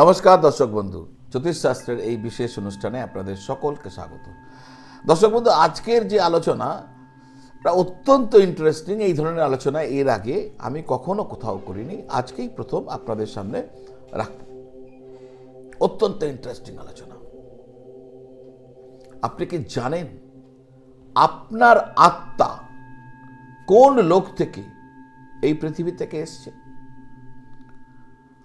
নমস্কার দর্শক বন্ধু, জ্যোতিষশাস্ত্রের এই বিশেষ অনুষ্ঠানে আপনাদের সকলকে স্বাগত। দর্শক বন্ধু, আজকের যে আলোচনা অত্যন্ত ইন্টারেস্টিং এই ধরনের আলোচনা। এর আগে আমি কখনো কোথাও করিনি, আজকেই প্রথম আপনাদের সামনে রাখব। অত্যন্ত ইন্টারেস্টিং আলোচনা। আপনি কি জানেন আপনার আত্মা কোন লোক থেকে এই পৃথিবী থেকে এসছে?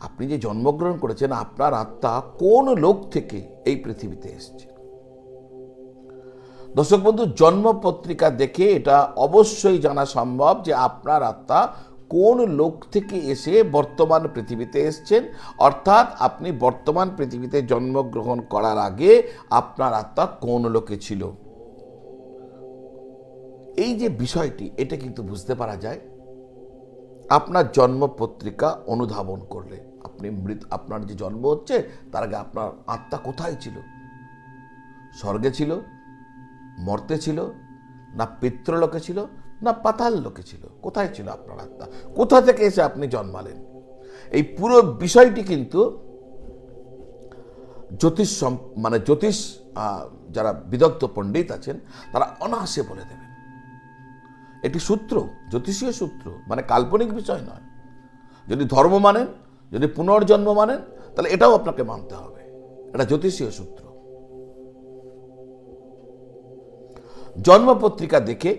আপনি যে জন্মগ্রহণ করেছেন, আপনার আত্মা কোন লোক থেকে এই পৃথিবীতে এসছে? দর্শক বন্ধু জন্ম পত্রিকা দেখে এটা অবশ্যই জানা সম্ভব যে আপনার আত্মা কোন লোক থেকে এসে বর্তমান পৃথিবীতে এসছেন। অর্থাৎ আপনি বর্তমান পৃথিবীতে জন্মগ্রহণ করার আগে আপনার আত্মা কোন লোকে ছিল? এই যে বিষয়টি, এটা কিন্তু বুঝতে পারা যায় আপনার জন্ম পত্রিকা অনুধাবন করলে। আপনি মৃত, আপনার যে জন্ম হচ্ছে, তার আগে আপনার আত্মা কোথায় ছিল? স্বর্গে ছিল? মর্তে ছিল? না পিতৃলোকে ছিল? না পাতাল লোকে ছিল? কোথায় ছিল আপনার আত্মা? কোথা থেকে এসে আপনি জন্মালেন? এই পুরো বিষয়টি কিন্তু জ্যোতিষ মানে জ্যোতিষ যারা বিদগ্ধ পণ্ডিত আছেন, তারা অনায়াসে বলে দেবেন। এটি সূত্র, জ্যোতিষীয় সূত্র মানে কাল্পনিক বিষয় নয়। যদি ধর্ম মানেন, যদি পুনর্জন্ম মানেন, তাহলে এটাও আপনাকে মানতে হবে। এটা জ্যোতিষীয় সূত্র। জন্ম পত্রিকা দেখে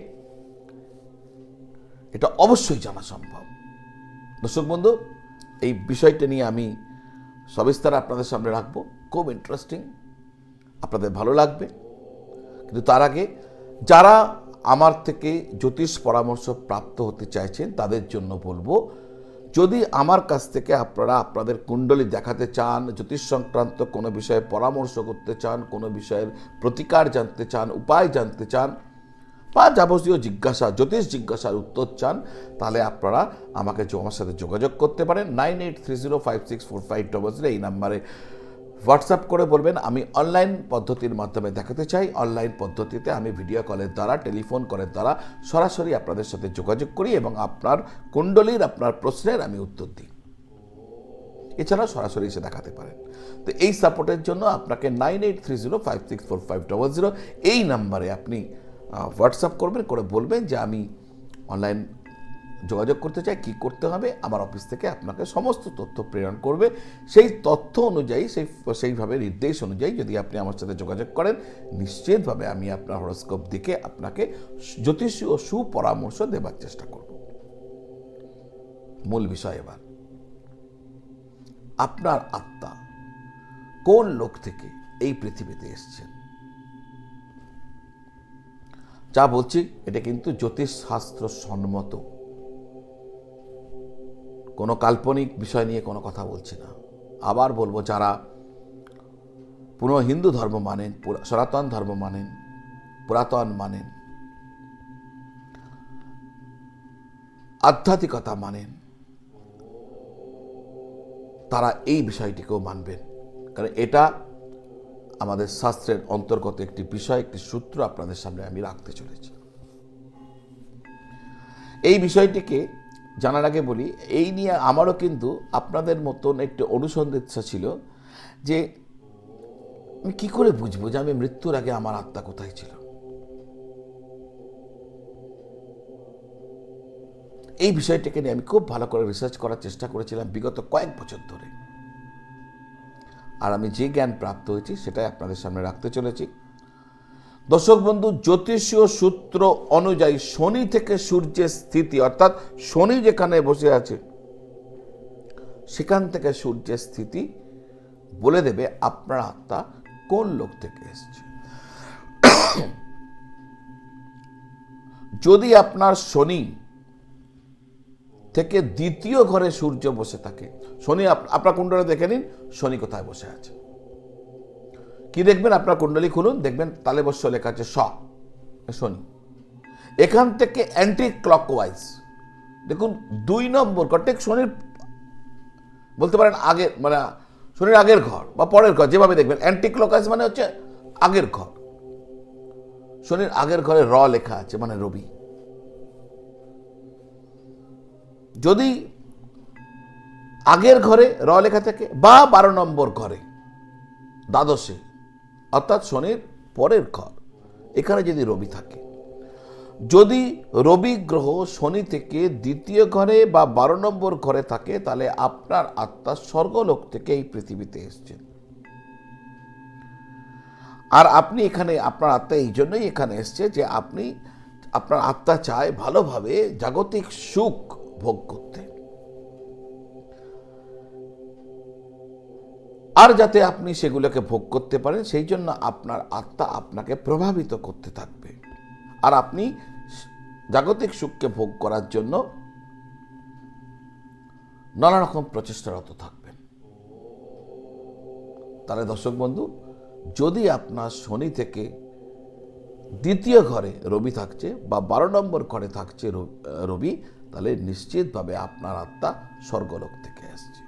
এটা অবশ্যই জানা সম্ভব। দর্শক বন্ধু, এই বিষয়টা নিয়ে আমি সবিস্তারে আপনাদের সামনে রাখব। খুব ইন্টারেস্টিং আপনাদের ভালো লাগবে। কিন্তু তার আগে যারা আমার থেকে জ্যোতিষ পরামর্শ প্রাপ্ত হতে চাইছেন, তাদের জন্য বলব, যদি আমার কাছ থেকে আপনারা আপনাদের কুণ্ডলী দেখাতে চান, জ্যোতিষ সংক্রান্ত কোনো বিষয়ে পরামর্শ করতে চান, কোনো বিষয়ের প্রতিকার জানতে চান, উপায় জানতে চান, বা যাবতীয় জিজ্ঞাসা, জ্যোতিষ জিজ্ঞাসার উত্তর চান, তাহলে আপনারা আমাকে আমার সাথে যোগাযোগ করতে পারেন। Nine eight three zero five six four five double zero এই নাম্বারে হোয়াটসঅ্যাপ করে বলবেন, আমি অনলাইন পদ্ধতির মাধ্যমে দেখাতে চাই। অনলাইন পদ্ধতিতে আমি ভিডিও কলের দ্বারা টেলিফোন কলের দ্বারা সরাসরি আপনাদের সাথে যোগাযোগ করি এবং আপনার কুণ্ডলীর, আপনার প্রশ্নের আমি উত্তর দিই। এছাড়া সরাসরি এসে দেখাতে পারেন। তো এই সাপোর্টের জন্য আপনাকে nine eight three zero five six four five double zero এই নাম্বারে আপনি হোয়াটসঅ্যাপ করবেন, করে বলবেন যে, আমি অনলাইন যোগাযোগ করতে চাই কি করতে হবে, আমার অফিস থেকে আপনাকে সমস্ত তথ্য প্রেরণ করবে। সেই তথ্য অনুযায়ী, সেই, সেইভাবে নির্দেশ অনুযায়ী যদি আপনি আমার সাথে যোগাযোগ করেন, নিশ্চিতভাবে আমি আপনার হরস্কোপ দেখে আপনাকে জ্যোতিষীয় সুপরামর্শ দেবার চেষ্টা করব। মূল বিষয় এবার। আপনার আত্মা কোন লোক থেকে এই পৃথিবীতে এসছেন? যা বলছি, এটা কিন্তু জ্যোতিষ শাস্ত্র সম্মত। কোনো কাল্পনিক বিষয় নিয়ে কোনো কথা বলছি না। আবার বলব যারা পুরো হিন্দু ধর্ম মানেন সনাতন ধর্ম মানেন, পুরাতন মানেন, আধ্যাত্মিকতা মানেন, তারা এই বিষয়টিকেও মানবেন। কারণ এটা আমাদের শাস্ত্রের অন্তর্গত একটি বিষয়, একটি সূত্র আপনাদের সামনে আমি রাখতে চলেছি। এই বিষয়টিকে জানার আগে বলি, এই নিয়ে আমারও কিন্তু আপনাদের মতন একটি অনুসন্ধিৎসা ছিল যে আমি কি করে বুঝব যে আমি মৃত্যুর আগে আমার আত্মা কোথায় ছিল? এই বিষয়টাকে নিয়ে আমি খুব ভালো করে রিসার্চ করার চেষ্টা করেছিলাম বিগত কয়েক বছর ধরে। আর আমি যে জ্ঞান প্রাপ্ত হয়েছি সেটাই আপনাদের সামনে রাখতে চলেছি। দর্শক বন্ধু, জ্যোতিষীয় সূত্র অনুযায়ী শনি থেকে সূর্যের স্থিতি, অর্থাৎ শনি যেখানে বসে আছে, সেখান থেকে সূর্যের স্থিতি বলে দেবে আপনার আত্মা কোন লোক থেকে এসছে। যদি আপনার শনি থেকে দ্বিতীয় ঘরে সূর্য বসে থাকে, শনি আপ- আপনার কুণ্ডলে দেখে নিন, শনি কোথায় বসে আছে। কি দেখবেন? আপনার কুণ্ডলী খুলুন, দেখবেন তালে বস্য লেখা আছে শনি। এখান থেকে অ্যান্টি ক্লকওয়াইজ দেখুন, দুই নম্বর ঘর, ঠিক শনির, বলতে পারেন আগের মানে শনির আগের ঘর বা পরের ঘর, যেভাবে দেখবেন। অ্যান্টি ক্লকওয়াইজ মানে হচ্ছে আগের ঘর। শনির আগের ঘরে র লেখা আছে মানে রবি। যদি আগের ঘরে র লেখা থাকে, বা বারো নম্বর ঘরে, দ্বাদশে অর্থাৎ শনির পরের ঘর, এখানে যদি রবি থাকে। যদি রবি গ্রহ শনি থেকে দ্বিতীয় ঘরে বা বারো নম্বর ঘরে থাকে, তাহলে আপনার আত্মা স্বর্গলোক থেকে এই পৃথিবীতে এসছেন আর আপনি এখানে, আপনার আত্মা এই জন্যই এখানে এসছে যে আপনি, আপনার আত্মা চায় ভালোভাবে জাগতিক সুখ ভোগ করতে। আর যাতে আপনি সেগুলোকে ভোগ করতে পারেন, সেই জন্য আপনার আত্মা আপনাকে প্রভাবিত করতে থাকবে। আর আপনি জাগতিক সুখকে ভোগ করার জন্য নানা রকম প্রচেষ্টারত থাকবেন। তাহলে দর্শক বন্ধু, যদি আপনার শনি থেকে দ্বিতীয় ঘরে রবি থাকছে বা বারো নম্বর ঘরে থাকছে রবি, তাহলে নিশ্চিতভাবে আপনার আত্মা স্বর্গলোক থেকে আসছে।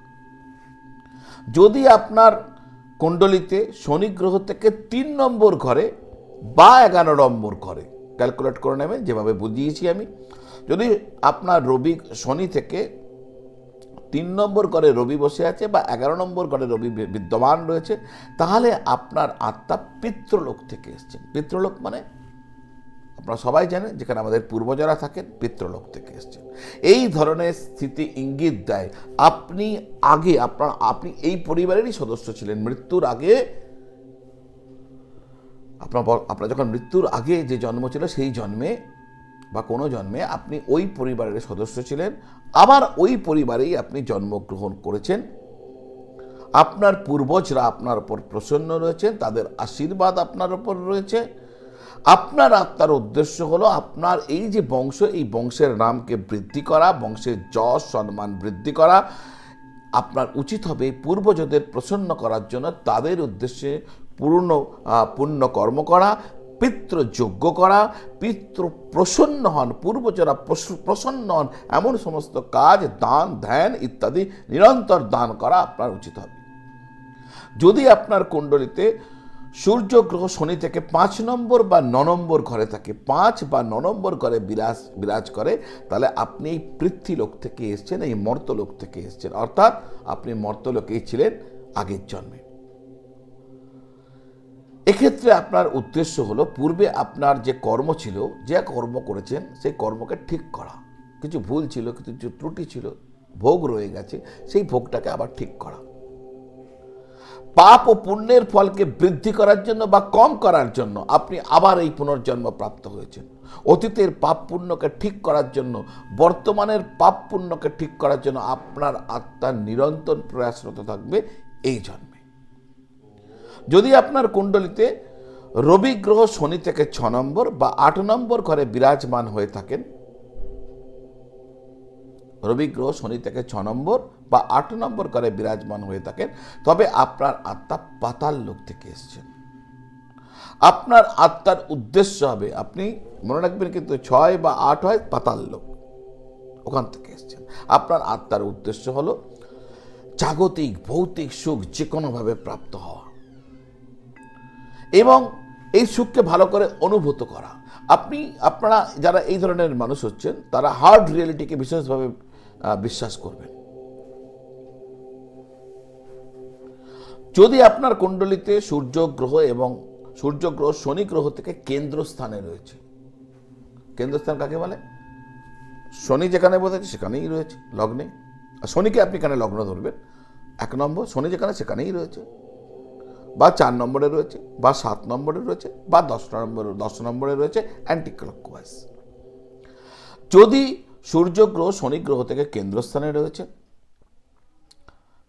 যদি আপনার কুণ্ডলিতে শনি গ্রহ থেকে তিন নম্বর ঘরে বা এগারো নম্বর ঘরে ক্যালকুলেট করে নেবেন, যেভাবে বুঝিয়েছি আমি। যদি আপনার রবি, শনি থেকে তিন নম্বর ঘরে রবি বসে আছে বা এগারো নম্বর ঘরে রবি বিদ্যমান রয়েছে, তাহলে আপনার আত্মা পিতৃলোক থেকে এসছেন পিতৃলোক মানে আপনারা সবাই জানেন যেখানে আমাদের পূর্বজরা থাকেন পিতৃলোক থেকে এসছেন। এই ধরনের স্থিতি ইঙ্গিত দেয়, আপনি আগে আপনার, আপনি এই পরিবারেরই সদস্য ছিলেন, মৃত্যুর আগে আপনার আপনার যখন মৃত্যুর আগে যে জন্ম ছিল, সেই জন্মে বা কোনো জন্মে আপনি ওই পরিবারের সদস্য ছিলেন, আবার ওই পরিবারেই আপনি জন্মগ্রহণ করেছেন। আপনার পূর্বজরা আপনার উপর প্রসন্ন রয়েছেন, তাদের আশীর্বাদ আপনার উপর রয়েছে। আপনার আত্মার উদ্দেশ্য হলো আপনার এই যে বংশ, এই বংশের নামকে বৃদ্ধি করা, বংশের যশ, সম্মান বৃদ্ধি করা। আপনার উচিত হবে পূর্বজদের প্রসন্ন করার জন্য তাদের উদ্দেশ্যে পূর্ণ পুণ্য কর্ম করা পিতৃযোগ্য করা পিতৃ প্রসন্ন হন, পূর্বজরা প্রস- প্রসন্ন হন, এমন সমস্ত কাজ, দান, ধ্যান ইত্যাদি নিরন্তর দান করা আপনার উচিত হবে। যদি আপনার কুণ্ডলিতে সূর্য গ্রহ শনি থেকে পাঁচ নম্বর বা ন নম্বর ঘরে থাকে, পাঁচ বা ন নম্বর ঘরে বিরাজ বিরাজ করে, তাহলে আপনি এই পৃথ্বীলোক থেকে এসছেন, এই মর্তলোক থেকে এসছেন। অর্থাৎ আপনি মর্তলোকেই ছিলেন আগের জন্মে। এক্ষেত্রে আপনার উদ্দেশ্য হলো, পূর্বে আপনার যে কর্ম ছিল, যে কর্ম করেছেন, সেই কর্মকে ঠিক করা। কিছু ভুল ছিল, কিছু ত্রুটি ছিল, ভোগ রয়ে গেছে, সেই ভোগটাকে আবার ঠিক করা। পাপ ও পুণ্যের ফলকে বৃদ্ধি করার জন্য বা কম করার জন্য আপনি আবার এই পুনর্জন্ম প্রাপ্ত হয়েছেন। অতীতের পাপ পুণ্যকে ঠিক করার জন্য, বর্তমানের পাপ পুণ্যকে ঠিক করার জন্য আপনার আত্মার নিরন্তর প্রয়াসরত থাকবে এই জন্মে। যদি আপনার কুণ্ডলিতে রবি গ্রহ শনি থেকে ছ নম্বর বা আট নম্বর ঘরে বিরাজমান হয়ে থাকেন, রবি গ্রহ শনি থেকে ছ নম্বর বা আট নম্বর ঘরে বিরাজমান হয়ে থাকেন, তবে আপনার আত্মা পাতাল লোক থেকে এসছেন। আপনার আত্মার উদ্দেশ্য হবে, আপনি মনে রাখবেন কিন্তু ছয় বা আট হয় পাতাল লোক ওখান থেকে এসছেন। আপনার আত্মার উদ্দেশ্য হলো জাগতিক, ভৌতিক সুখ যে কোনোভাবে প্রাপ্ত হওয়া এবং এই সুখকে ভালো করে অনুভূত করা। আপনি, আপনারা যারা এই ধরনের মানুষ হচ্ছেন, তারা হার্ড রিয়েলিটিকে বিশেষভাবে বিশ্বাস করবেন। যদি আপনার কুণ্ডলিতে সূর্য গ্রহ এবং সূর্য গ্রহ, শনি গ্রহ থেকে কেন্দ্রস্থানে রয়েছে। কেন্দ্রস্থান কাকে বলে? শনি যেখানে বসেছে সেখানেই রয়েছে লগ্নে। আর শনিকে আপনি এখানে লগ্ন ধরবেন। এক নম্বর, শনি যেখানে সেখানেই রয়েছে। বা চার নম্বরে রয়েছে, বা সাত নম্বরে রয়েছে, বা দশ নম্বর, দশ নম্বরে রয়েছে অ্যান্টি ক্লকওয়াইজ যদি সূর্য গ্রহ, শনি গ্রহ থেকে কেন্দ্রস্থানে রয়েছে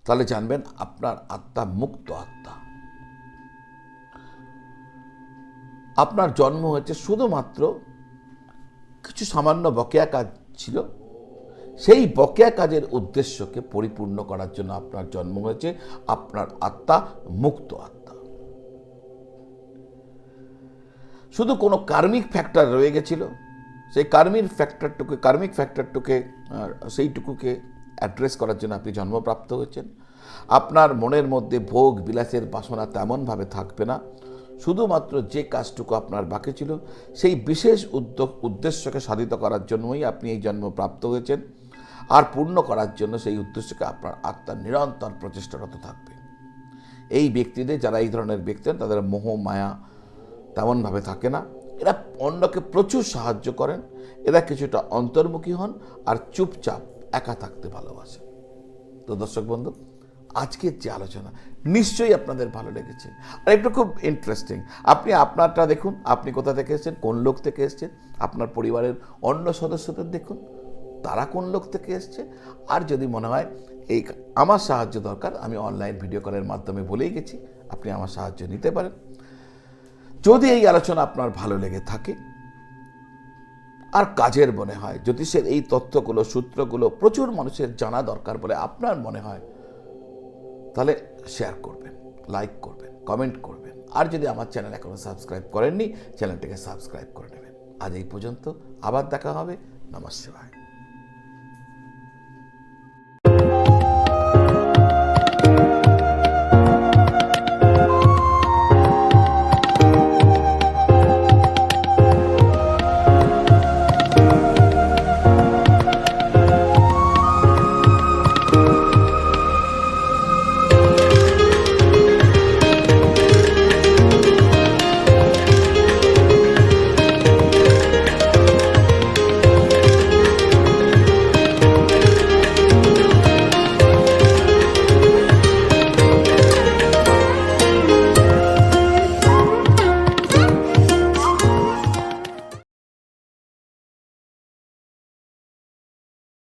তাহলে জানবেন আপনার আত্মা মুক্ত আত্মা। আপনার জন্ম হয়েছে শুধুমাত্র কিছু সামান্য বকেয়া কাজ ছিল। সেই বকেয়া কাজের উদ্দেশ্যকে পরিপূর্ণ করার জন্য আপনার জন্ম হয়েছে, আপনার আত্মা মুক্ত আত্মা। শুধু কোনো কার্মিক ফ্যাক্টর রয়ে গেছিল। সেই কার্মিক ফ্যাক্টরটুকু কার্মিক ফ্যাক্টরটুকে সেইটুকুকে অ্যাড্রেস করার জন্য আপনি জন্মপ্রাপ্ত হয়েছেন। আপনার মনের মধ্যে ভোগ, বিলাসের বাসনা তেমনভাবে থাকবে না। শুধুমাত্র যে কাজটুকু আপনার বাকি ছিল, সেই বিশেষ উদ্যোগ, উদ্দেশ্যকে সাধিত করার জন্যই আপনি এই জন্ম প্রাপ্ত হয়েছেন। আর পূর্ণ করার জন্য সেই উদ্দেশ্যকে আপনার আত্মার নিরন্তর প্রচেষ্টারত থাকবে। এই ব্যক্তিদের, যারা এই ধরনের ব্যক্তি তাদের মোহ, মায়া তেমনভাবে থাকে না। এরা অন্যকে প্রচুর সাহায্য করেন। এরা কিছুটা অন্তর্মুখী হন আর চুপচাপ একা থাকতে ভালোবাসে। তো দর্শক বন্ধু, আজকের যে আলোচনা, নিশ্চয়ই আপনাদের ভালো লেগেছে। আর একটু খুব ইন্টারেস্টিং আপনি আপনারটা দেখুন, আপনি কোথা থেকে এসেছেন, কোন লোক থেকে এসেছেন, আপনার পরিবারের অন্য সদস্যদের দেখুন, তারা কোন লোক থেকে এসছে, আর যদি মনে হয় এই আমার সাহায্য দরকার, আমি অনলাইন ভিডিও কলের মাধ্যমে বলেই গেছি, আপনি আমার সাহায্য নিতে পারেন। যদি এই আলোচনা আপনার ভালো লেগে থাকে আর কাজের মনে হয়। জ্যোতিষের এই তথ্যগুলো, সূত্রগুলো প্রচুর মানুষের জানা দরকার বলে আপনার মনে হয়। তাহলে শেয়ার করবেন লাইক করবেন কমেন্ট করবেন। আর যদি আমার চ্যানেল এখনও সাবস্ক্রাইব করেননি চ্যানেলটিকে সাবস্ক্রাইব করে নেবেন। আজ এই পর্যন্ত, আবার দেখা হবে। নমস্কার।